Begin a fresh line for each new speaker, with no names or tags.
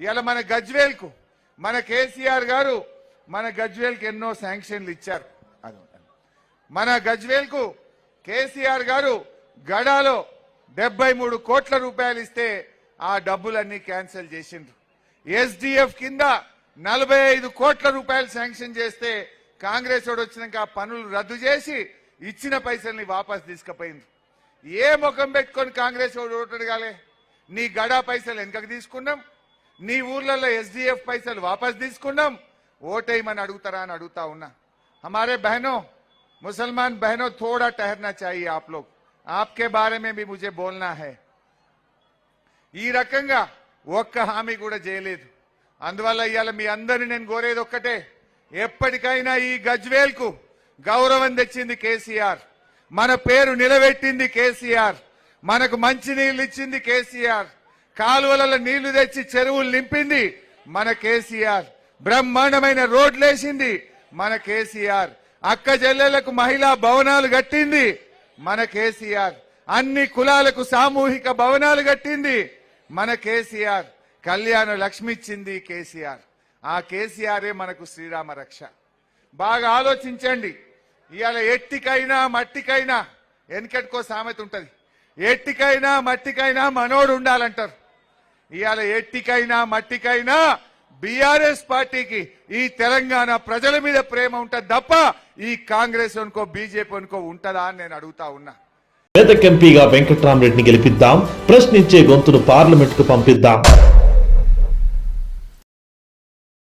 ఇవాళ మన గజ్వేల్కు మన కేసీఆర్ గారు మన గజ్వేల్కి ఎన్నో శాంక్షన్లు ఇచ్చారు. అది మన గజ్వేల్కు కేసీఆర్ గారు గడాలో డెబ్బై మూడు కోట్ల రూపాయలు ఇస్తే ఆ డబ్బులన్నీ క్యాన్సిల్ చేసిండ్రు. ఎస్డిఎఫ్ కింద నలభై ఐదు కోట్ల రూపాయలు శాంక్షన్ చేస్తే కాంగ్రెస్ వాడు వచ్చినాక ఆ పనులు రద్దు చేసి ఇచ్చిన పైసల్ని వాపస్ తీసుకుపోయింది ఏ ముఖం పెట్టుకొని కాంగ్రెస్ వాడు ఓటడు కాలే నీ గడా పైసలు వెనకకు తీసుకున్నాం నీ ఊర్లలో ఎస్డిఎఫ్ పైసలు వాపస్ తీసుకున్నాం ఓటేయమని అడుగుతారా అని అడుగుతా ఉన్నా हमारे बहनों मुसलमान बहनों थोड़ा ठहरना चाहिए आप लोग आपके बारे में भी मुझे बोलना है ఈ రకంగా ఒక్క హామీ కూడా చేయలేదు అందువల్ల ఇవాళ మీ అందరిని నేను కోరేది ఒక్కటే ఎప్పటికైనా ఈ గజ్వేల్కు గౌరవం తెచ్చింది కేసీఆర్ మన పేరు నిలబెట్టింది కేసీఆర్ మనకు మంచి నీళ్లు ఇచ్చింది కేసీఆర్ కాలువలలో నీళ్ళు తెచ్చి చెరువులు నింపింది మన కేసీఆర్. బ్రహ్మాండమైన రోడ్లేసింది మన కేసీఆర్. అక్క చెల్లెలకు మహిళా భవనాలు కట్టింది మన కేసీఆర్. అన్ని కులాలకు సామూహిక భవనాలు కట్టింది మన కేసీఆర్. కళ్యాణ లక్ష్మి ఇచ్చింది కేసీఆర్. ఆ కేసీఆరే మనకు శ్రీరామ రక్ష. బాగా ఆలోచించండి. ఇవాళ ఎట్టికైనా మట్టికైనా వెనకటికో సామెత ఉంటుంది. ఎట్టికైనా మట్టికైనా మనోడు ఉండాలంటారు. ఇవాళ ఎట్టికైనా మట్టికైనా బీఆర్ఎస్ పార్టీకి ఈ తెలంగాణ ప్రజల మీద ప్రేమ ఉంటది తప్ప ఈ కాంగ్రెస్ అనుకో బీజేపీ అనుకో ఉంటదా అని నేను అడుగుతా ఉన్నా.
మెదక్ ఎంపీగా వెంకట్రామరెడ్డిని గెలిపిద్దాం ప్రశ్నించే గొంతును పార్లమెంట్కు పంపిద్దాం.